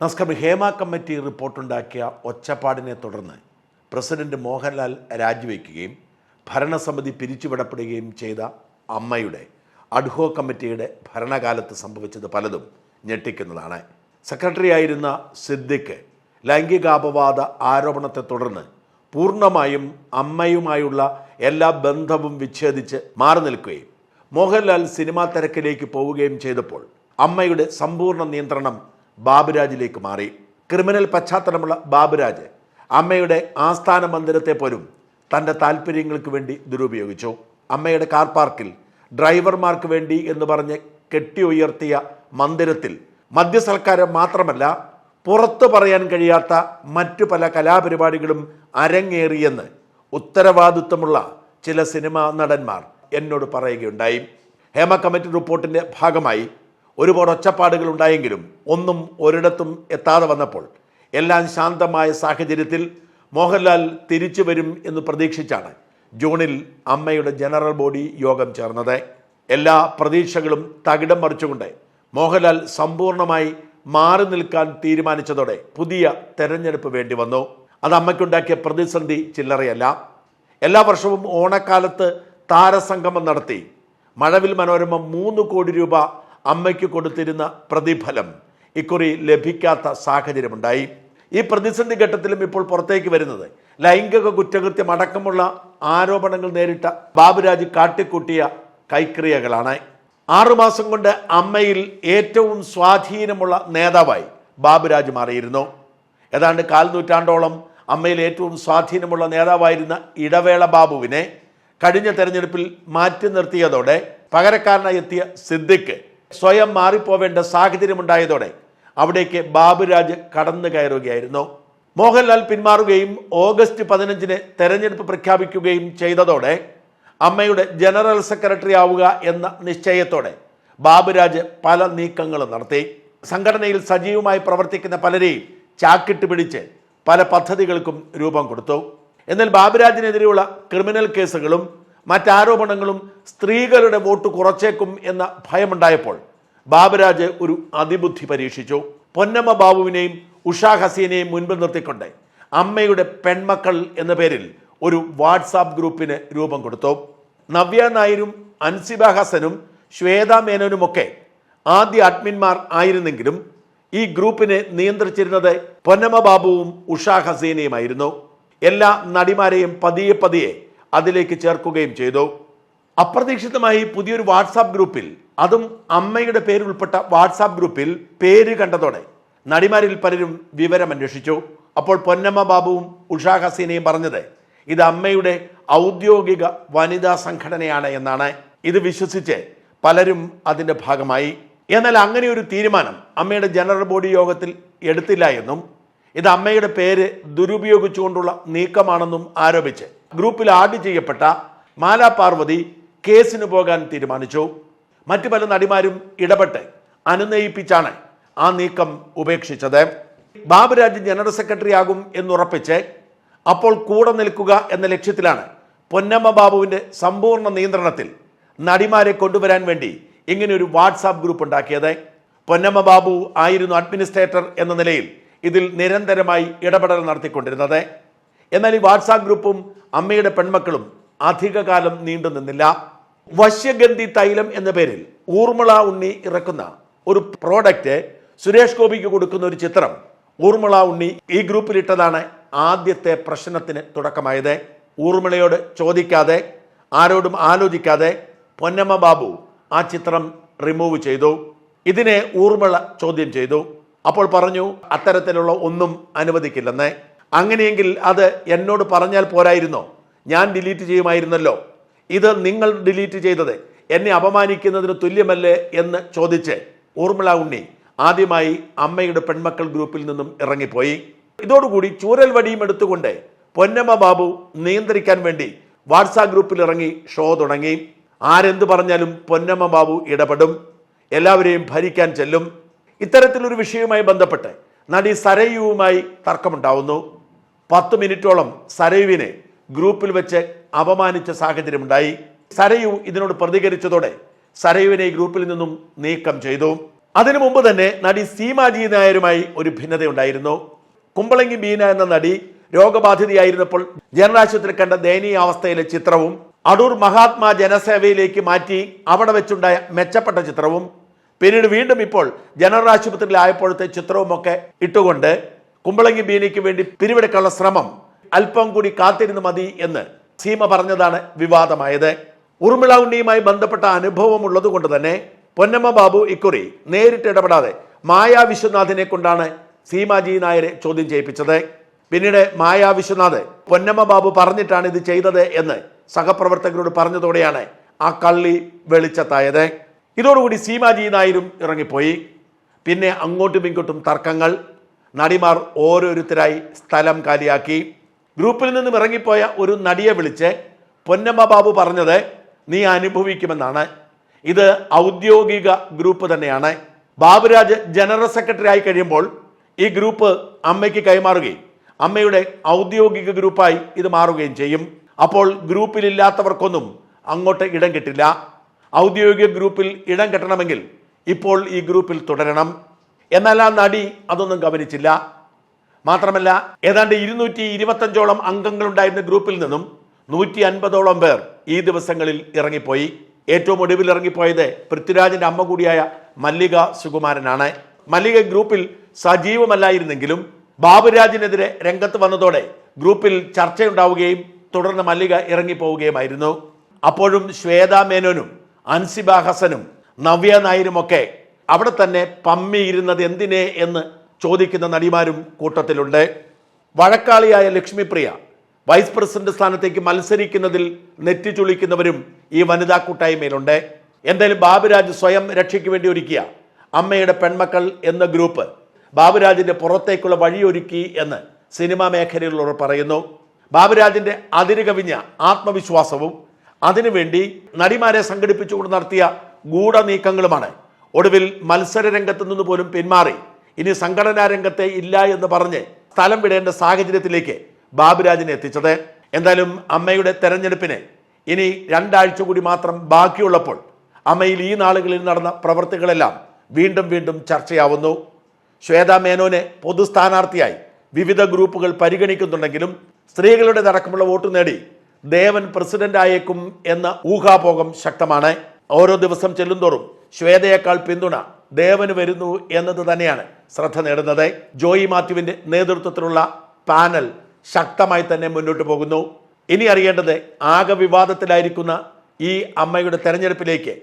നമസ്കാരം ഹേമ കമ്മിറ്റി റിപ്പോർട്ടുണ്ടാക്കിയ ഒച്ചപ്പാടിനെ തുടർന്ന് പ്രസിഡന്റ് മോഹൻലാൽ രാജിവെക്കുകയും ഭരണസമിതി പിരിച്ചുവിടപ്പെടുകയും ചെയ്ത അമ്മയുടെ അഡ്ഹോ കമ്മിറ്റിയുടെ ഭരണകാലത്ത് സംഭവിച്ചത് പലതും ഞെട്ടിക്കുന്നതാണ്. സെക്രട്ടറി ആയിരുന്ന സിദ്ദിഖ് ലൈംഗികാപവാദ ആരോപണത്തെ തുടർന്ന് പൂർണമായും അമ്മയുമായുള്ള എല്ലാ ബന്ധവും വിച്ഛേദിച്ച് മാറി നിൽക്കുകയും മോഹൻലാൽ സിനിമാ തിരക്കിലേക്ക് പോവുകയും ചെയ്തപ്പോൾ അമ്മയുടെ സമ്പൂർണ നിയന്ത്രണം ബാബുരാജിലേക്ക് മാറി. ക്രിമിനൽ പശ്ചാത്തലമുള്ള ബാബുരാജ് അമ്മയുടെ ആസ്ഥാന മന്ദിരത്തെ പോലും തന്റെ താല്പര്യങ്ങൾക്ക് വേണ്ടി ദുരുപയോഗിച്ചു. അമ്മയുടെ കാർ പാർക്കിൽ ഡ്രൈവർമാർക്ക് വേണ്ടി എന്ന് പറഞ്ഞ് കെട്ടി ഉയർത്തിയ മന്ദിരത്തിൽ മദ്യസൽക്കാരം മാത്രമല്ല പുറത്തു പറയാൻ കഴിയാത്ത മറ്റു പല കലാപരിപാടികളും അരങ്ങേറിയെന്ന് ഉത്തരവാദിത്വമുള്ള ചില സിനിമാ നടന്മാർ എന്നോട് പറയുകയുണ്ടായി. ഹേമ കമ്മിറ്റി റിപ്പോർട്ടിന്റെ ഭാഗമായി ഒരുപാട് ഒച്ചപ്പാടുകൾ ഉണ്ടായെങ്കിലും ഒന്നും ഒരിടത്തും എത്താതെ വന്നപ്പോൾ എല്ലാം ശാന്തമായ സാഹചര്യത്തിൽ മോഹൻലാൽ തിരിച്ചു വരും എന്ന് പ്രതീക്ഷിച്ചാണ് ജൂണിൽ അമ്മയുടെ ജനറൽ ബോഡി യോഗം ചേർന്നത്. എല്ലാ പ്രതീക്ഷകളും തകിടം മറിച്ചുകൊണ്ട് മോഹൻലാൽ സമ്പൂർണമായി മാറി നിൽക്കാൻ തീരുമാനിച്ചതോടെ പുതിയ തെരഞ്ഞെടുപ്പ് വേണ്ടി വന്നു. അത് അമ്മയ്ക്കുണ്ടാക്കിയ പ്രതിസന്ധി ചില്ലറയല്ല. എല്ലാ വർഷവും ഓണക്കാലത്ത് താരസംഗമം നടത്തി. മഴവിൽ മനോരമ മൂന്ന് കോടി രൂപ അമ്മയ്ക്ക് കൊടുത്തിരുന്ന പ്രതിഫലം ഇക്കുറി ലഭിക്കാത്ത സാഹചര്യമുണ്ടായി. ഈ പ്രതിസന്ധി ഘട്ടത്തിലും ഇപ്പോൾ പുറത്തേക്ക് വരുന്നത് ലൈംഗിക കുറ്റകൃത്യം അടക്കമുള്ള ആരോപണങ്ങൾ നേരിട്ട ബാബുരാജ് കാട്ടിക്കൂട്ടിയ കൈക്രിയകളാണ്. ആറുമാസം കൊണ്ട് അമ്മയിൽ ഏറ്റവും സ്വാധീനമുള്ള നേതാവായി ബാബുരാജ് മാറിയിരുന്നു. ഏതാണ്ട് കാൽ നൂറ്റാണ്ടോളം അമ്മയിൽ ഏറ്റവും സ്വാധീനമുള്ള നേതാവായിരുന്ന ഇടവേള ബാബുവിനെ കഴിഞ്ഞ തെരഞ്ഞെടുപ്പിൽ മാറ്റി നിർത്തിയതോടെ പകരക്കാരനായി എത്തിയ സിദ്ദിഖ് സ്വയം മാറിപ്പോവേണ്ട സാഹചര്യമുണ്ടായതോടെ അവിടേക്ക് ബാബുരാജ് കടന്നു കയറുകയായിരുന്നു. മോഹൻലാൽ പിന്മാറുകയും ഓഗസ്റ്റ് പതിനഞ്ചിന് തെരഞ്ഞെടുപ്പ് പ്രഖ്യാപിക്കുകയും ചെയ്തതോടെ അമ്മയുടെ ജനറൽ സെക്രട്ടറി ആവുക എന്ന നിശ്ചയത്തോടെ ബാബുരാജ് പല നീക്കങ്ങളും നടത്തി. സംഘടനയിൽ സജീവമായി പ്രവർത്തിക്കുന്ന പലരെയും ചാക്കിട്ട് പിടിച്ച് പല പദ്ധതികൾക്കും രൂപം കൊടുത്തു. എന്നാൽ ബാബുരാജിനെതിരെയുള്ള ക്രിമിനൽ കേസുകളും മറ്റാരോപണങ്ങളും സ്ത്രീകളുടെ വോട്ട് കുറച്ചേക്കും എന്ന ഭയമുണ്ടായപ്പോൾ ബാബുരാജ് ഒരു അതിബുദ്ധി പരീക്ഷിച്ചു. പൊന്നമ്മ ബാബുവിനെയും ഉഷാ ഹസീനെയും മുൻപ് നിർത്തിക്കൊണ്ട് അമ്മയുടെ പെൺമക്കൾ എന്ന പേരിൽ ഒരു വാട്സാപ്പ് ഗ്രൂപ്പിന് രൂപം കൊടുത്തു. നവ്യ നായരും അൻസിബ ഹസനും ശ്വേത മേനോനുമൊക്കെ ആദ്യ അഡ്മിന്മാർ ആയിരുന്നെങ്കിലും ഈ ഗ്രൂപ്പിനെ നിയന്ത്രിച്ചിരുന്നത് പൊന്നമ്മ ബാബുവും ഉഷാ ഹസീനയുമായിരുന്നു. എല്ലാ നടിമാരെയും പതിയെ പതിയെ അതിലേക്ക് ചേർക്കുകയും ചെയ്തു. അപ്രതീക്ഷിതമായി പുതിയൊരു വാട്സാപ്പ് ഗ്രൂപ്പിൽ അതും അമ്മയുടെ പേരുൾപ്പെട്ട വാട്സാപ്പ് ഗ്രൂപ്പിൽ പേര് കണ്ടതോടെ നടിമാരിൽ പലരും വിവരം അന്വേഷിച്ചു. അപ്പോൾ പൊന്നമ്മ ബാബുവും ഉഷാ ഹസീനയും പറഞ്ഞത് ഇത് അമ്മയുടെ ഔദ്യോഗിക വനിതാ സംഘടനയാണ് എന്നാണ്. ഇത് വിശ്വസിച്ച് പലരും അതിന്റെ ഭാഗമായി. എന്നാൽ അങ്ങനെ ഒരു തീരുമാനം അമ്മയുടെ ജനറൽ ബോഡി യോഗത്തിൽ എടുത്തില്ല എന്നും ഇത് അമ്മയുടെ പേര് ദുരുപയോഗിച്ചുകൊണ്ടുള്ള നീക്കമാണെന്നും ആരോപിച്ച് ഗ്രൂപ്പിൽ ആഡ് ചെയ്യപ്പെട്ട മാലാ പാർവതി കേസിന് പോകാൻ തീരുമാനിച്ചു. മറ്റു പല നടിമാരും ഇടപെട്ട് അനുനയിപ്പിച്ചാണ് ആ നീക്കം ഉപേക്ഷിച്ചത്. ബാബുരാജ് ജനറൽ സെക്രട്ടറി ആകും എന്നുറപ്പിച്ച് അപ്പോൾ കൂടെ നിൽക്കുക എന്ന ലക്ഷ്യത്തിലാണ് പൊന്നമ്മ ബാബുവിന്റെ സമ്പൂർണ നിയന്ത്രണത്തിൽ നടിമാരെ കൊണ്ടുവരാൻ വേണ്ടി ഇങ്ങനെ ഒരു വാട്സാപ്പ് ഗ്രൂപ്പ് ഉണ്ടാക്കിയത്. പൊന്നമ്മ ബാബു ആയിരുന്നു അഡ്മിനിസ്ട്രേറ്റർ എന്ന നിലയിൽ ഇതിൽ നിരന്തരമായി ഇടപെടൽ നടത്തിക്കൊണ്ടിരുന്നത്. എന്നാൽ ഈ വാട്സാപ്പ് ഗ്രൂപ്പും അമ്മയുടെ പെൺമക്കളും അധികകാലം നീണ്ടു നിന്നില്ല. വശ്യഗന്ധി തൈലം എന്ന പേരിൽ ഊർമിള ഉണ്ണി ഇറക്കുന്ന ഒരു പ്രോഡക്റ്റ് സുരേഷ് ഗോപിക്ക് കൊടുക്കുന്ന ഒരു ചിത്രം ഊർമിള ഉണ്ണി ഈ ഗ്രൂപ്പിലിട്ടതാണ് ആദ്യത്തെ പ്രശ്നത്തിന് തുടക്കമായത്. ഊർമിളയോട് ചോദിക്കാതെ ആരോടും ആലോചിക്കാതെ പൊന്നമ്മ ബാബു ആ ചിത്രം റിമൂവ് ചെയ്തു. ഇതിനെ ഊർമിള ചോദ്യം ചെയ്തു. അപ്പോൾ പറഞ്ഞു അത്തരത്തിലുള്ള ഒന്നും അനുവദിക്കില്ലെന്ന്. അങ്ങനെയെങ്കിൽ അത് എന്നോട് പറഞ്ഞാൽ പോരായിരുന്നോ? ഞാൻ ഡിലീറ്റ് ചെയ്യുമായിരുന്നല്ലോ. ഇത് നിങ്ങൾ ഡിലീറ്റ് ചെയ്തത് എന്നെ അപമാനിക്കുന്നതിന് തുല്യമല്ലേ എന്ന് ചോദിച്ച് ഊർമിള ഉണ്ണി ആദ്യമായി അമ്മയുടെ പെൺമക്കൾ ഗ്രൂപ്പിൽ നിന്നും ഇറങ്ങിപ്പോയി. ഇതോടുകൂടി ചൂരൽ വടിയും എടുത്തുകൊണ്ട് പൊന്നമ്മ ബാബു നിയന്ത്രിക്കാൻ വേണ്ടി വാട്സാപ്പ് ഗ്രൂപ്പിൽ ഇറങ്ങി ഷോ തുടങ്ങി. ആരെന്ത് പറഞ്ഞാലും പൊന്നമ്മ ബാബു ഇടപെടും. എല്ലാവരെയും ഭരിക്കാൻ ചെല്ലും. ഇത്തരത്തിലൊരു വിഷയവുമായി ബന്ധപ്പെട്ട് നടി സരയുവുമായി തർക്കമുണ്ടാവുന്നു. പത്ത് മിനിറ്റോളം സരയുവിനെ ഗ്രൂപ്പിൽ വെച്ച് അപമാനിച്ച സാഹചര്യമുണ്ടായി. സരയു ഇതിനോട് പ്രതികരിച്ചതോടെ സരയുവിനെ ഗ്രൂപ്പിൽ നിന്നും നീക്കം ചെയ്തു. അതിനു മുമ്പ് തന്നെ നടി സീമാജി നായരുമായി ഒരു ഭിന്നതയുണ്ടായിരുന്നു. കുമ്പളങ്ങി ബീന എന്ന നടി രോഗബാധിതയായിരുന്നപ്പോൾ ജനറാശുപത്രി കണ്ട ദയനീയ അവസ്ഥയിലെ ചിത്രവും അടൂർ മഹാത്മാ ജനസേവയിലേക്ക് മാറ്റി അവിടെ വെച്ചുണ്ടായ മെച്ചപ്പെട്ട ചിത്രവും. പിന്നീട് വീണ്ടും ഇപ്പോൾ ജനറൽ ആശുപത്രിയിലായപ്പോഴത്തെ ചിത്രവുമൊക്കെ ഇട്ടുകൊണ്ട് കുമ്പളങ്ങി ബീനയ്ക്ക് വേണ്ടി പിരിവെടുക്കാനുള്ള ശ്രമം അല്പം കൂടി കാത്തിരുന്ന് മതി എന്ന് സീമ പറഞ്ഞതാണ് വിവാദമായത്. ഉർമിള ഉണ്ണിയുമായി ബന്ധപ്പെട്ട അനുഭവം ഉള്ളതുകൊണ്ട് തന്നെ പൊന്നമ്മ ബാബു ഇക്കുറി നേരിട്ട് ഇടപെടാതെ മായാ വിശ്വനാഥിനെ കൊണ്ടാണ് സീമാജി നായരെ ചോദ്യം ചെയ്യിപ്പിച്ചത്. പിന്നീട് മായാ വിശ്വനാഥ് പൊന്നമ്മ ബാബു പറഞ്ഞിട്ടാണ് ഇത് ചെയ്തത് എന്ന് സഹപ്രവർത്തകരോട് പറഞ്ഞതോടെയാണ് ആ കള്ളി വെളിച്ചത്തായത്. ഇതോടുകൂടി സീമാജി നായരും ഇറങ്ങിപ്പോയി. പിന്നെ അങ്ങോട്ടും ഇങ്ങോട്ടും തർക്കങ്ങൾ. നടിമാർ ഓരോരുത്തരായി സ്ഥലം കാലിയാക്കി. ഗ്രൂപ്പിൽ നിന്നും ഇറങ്ങിപ്പോയ ഒരു നടിയെ വിളിച്ച് പൊന്നമ്മ ബാബു പറഞ്ഞത് നീ അനുഭവിക്കുമെന്നാണ്. ഇത് ഔദ്യോഗിക ഗ്രൂപ്പ് തന്നെയാണ്. ബാബുരാജ് ജനറൽ സെക്രട്ടറി ആയി കഴിയുമ്പോൾ ഈ ഗ്രൂപ്പ് അമ്മയ്ക്ക് കൈമാറുകയും അമ്മയുടെ ഔദ്യോഗിക ഗ്രൂപ്പായി ഇത് മാറുകയും ചെയ്യും. അപ്പോൾ ഗ്രൂപ്പിലില്ലാത്തവർക്കൊന്നും അങ്ങോട്ട് ഇടം കിട്ടില്ല. ഔദ്യോഗിക ഗ്രൂപ്പിൽ ഇടം കിട്ടണമെങ്കിൽ ഇപ്പോൾ ഈ ഗ്രൂപ്പിൽ തുടരണം. എന്നാൽ ആ നടി അതൊന്നും ഗമനിച്ചില്ല മാത്രമല്ല ഏതാണ്ട് ഇരുന്നൂറ്റി ഇരുപത്തഞ്ചോളം അംഗങ്ങളുണ്ടായിരുന്ന ഗ്രൂപ്പിൽ നിന്നും നൂറ്റി അൻപതോളം പേർ ഈ ദിവസങ്ങളിൽ ഇറങ്ങിപ്പോയി. ഏറ്റവും ഒടുവിൽ ഇറങ്ങിപ്പോയത് പൃഥ്വിരാജിന്റെ അമ്മ കൂടിയായ മല്ലിക സുകുമാരനാണ്. മല്ലിക ഗ്രൂപ്പിൽ സജീവമല്ലായിരുന്നെങ്കിലും ബാബുരാജിനെതിരെ രംഗത്ത് വന്നതോടെ ഗ്രൂപ്പിൽ ചർച്ചയുണ്ടാവുകയും തുടർന്ന് മല്ലിക ഇറങ്ങിപ്പോവുകയുമായിരുന്നു. അപ്പോഴും ശ്വേത മേനോനും അൻസിബ ഹസനും നവ്യ നായരുമൊക്കെ അവിടെ തന്നെ പമ്മിയിരുന്നത് എന്തിനെ എന്ന് ചോദിക്കുന്ന നടിമാരും കൂട്ടത്തിലുണ്ട്. വഴക്കാളിയായ ലക്ഷ്മിപ്രിയ വൈസ് പ്രസിഡന്റ് സ്ഥാനത്തേക്ക് മത്സരിക്കുന്നതിൽ നെറ്റി ചുളിക്കുന്നവരും ഈ വനിതാ കൂട്ടായ്മയിലുണ്ട്. എന്തായാലും ബാബുരാജ് സ്വയം രക്ഷയ്ക്ക് വേണ്ടി ഒരുക്കിയ അമ്മയുടെ പെൺമക്കൾ എന്ന ഗ്രൂപ്പ് ബാബുരാജിന്റെ പുറത്തേക്കുള്ള വഴിയൊരുക്കി എന്ന് സിനിമാ മേഖലയിലുള്ളവർ പറയുന്നു. ബാബുരാജിന്റെ അതിര് കവിഞ്ഞ ആത്മവിശ്വാസവും അതിനുവേണ്ടി നടിമാരെ സംഘടിപ്പിച്ചുകൊണ്ട് നടത്തിയ ഗൂഢനീക്കങ്ങളുമാണ് ഒടുവിൽ മത്സര രംഗത്ത് നിന്ന് പോലും പിന്മാറി. ഇനി സംഘടനാ രംഗത്തെ ഇല്ല എന്ന് പറഞ്ഞ് സ്ഥലം വിടേണ്ട സാഹചര്യത്തിലേക്ക് ബാബുരാജിനെ എത്തിച്ചത്. എന്തായാലും അമ്മയുടെ തെരഞ്ഞെടുപ്പിന് ഇനി രണ്ടാഴ്ച കൂടി മാത്രം ബാക്കിയുള്ളപ്പോൾ അമ്മയിൽ ഈ നാളുകളിൽ നടന്ന പ്രവൃത്തികളെല്ലാം വീണ്ടും വീണ്ടും ചർച്ചയാവുന്നു. ശ്വേത മേനോനെ പൊതുസ്ഥാനാർത്ഥിയായി വിവിധ ഗ്രൂപ്പുകൾ പരിഗണിക്കുന്നുണ്ടെങ്കിലും സ്ത്രീകളുടെ അടക്കമുള്ള വോട്ട് നേടി ദേവൻ പ്രസിഡന്റ് ആയേക്കും എന്ന ഊഹാപോഹം ശക്തമാണ്. ഓരോ ദിവസം ചെല്ലുന്തോറും ശ്വേതയേക്കാൾ പിന്തുണ ദേവന് വരുന്നു എന്നത് തന്നെയാണ് ശ്രദ്ധ നേടുന്നത്. ജോയി മാത്യുവിന്റെ നേതൃത്വത്തിലുള്ള പാനൽ ശക്തമായി തന്നെ മുന്നോട്ട് പോകുന്നു. ഇനി അറിയേണ്ടത് ആകെ വിവാദത്തിലായിരിക്കുന്ന ഈ അമ്മയുടെ തെരഞ്ഞെടുപ്പിലേക്ക്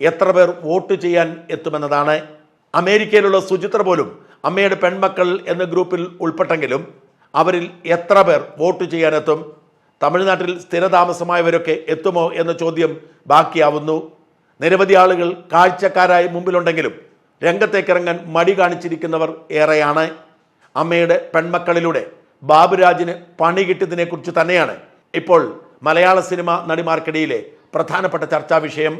എത്ര പേർ വോട്ട് ചെയ്യാൻ എത്തുമെന്നതാണ്. അമേരിക്കയിലുള്ള സുചിത്ര പോലും അമ്മയുടെ പെൺമക്കൾ എന്ന ഗ്രൂപ്പിൽ ഉൾപ്പെട്ടെങ്കിലും അവരിൽ എത്ര പേർ വോട്ട് ചെയ്യാനെത്തും? തമിഴ്നാട്ടിൽ സ്ഥിരതാമസമായവരൊക്കെ എത്തുമോ എന്ന ചോദ്യം ബാക്കിയാവുന്നു. നിരവധി ആളുകൾ കാഴ്ചക്കാരായി മുമ്പിലുണ്ടെങ്കിലും രംഗത്തേക്കിറങ്ങാൻ മടി കാണിച്ചിരിക്കുന്നവർ ഏറെയാണ്. അമ്മയുടെ പെൺമക്കളിലൂടെ ബാബുരാജിന് പണി കിട്ടിയതിനെക്കുറിച്ച് തന്നെയാണ് ഇപ്പോൾ മലയാള സിനിമ നടിമാർക്കിടയിലെ പ്രധാനപ്പെട്ട ചർച്ചാ വിഷയം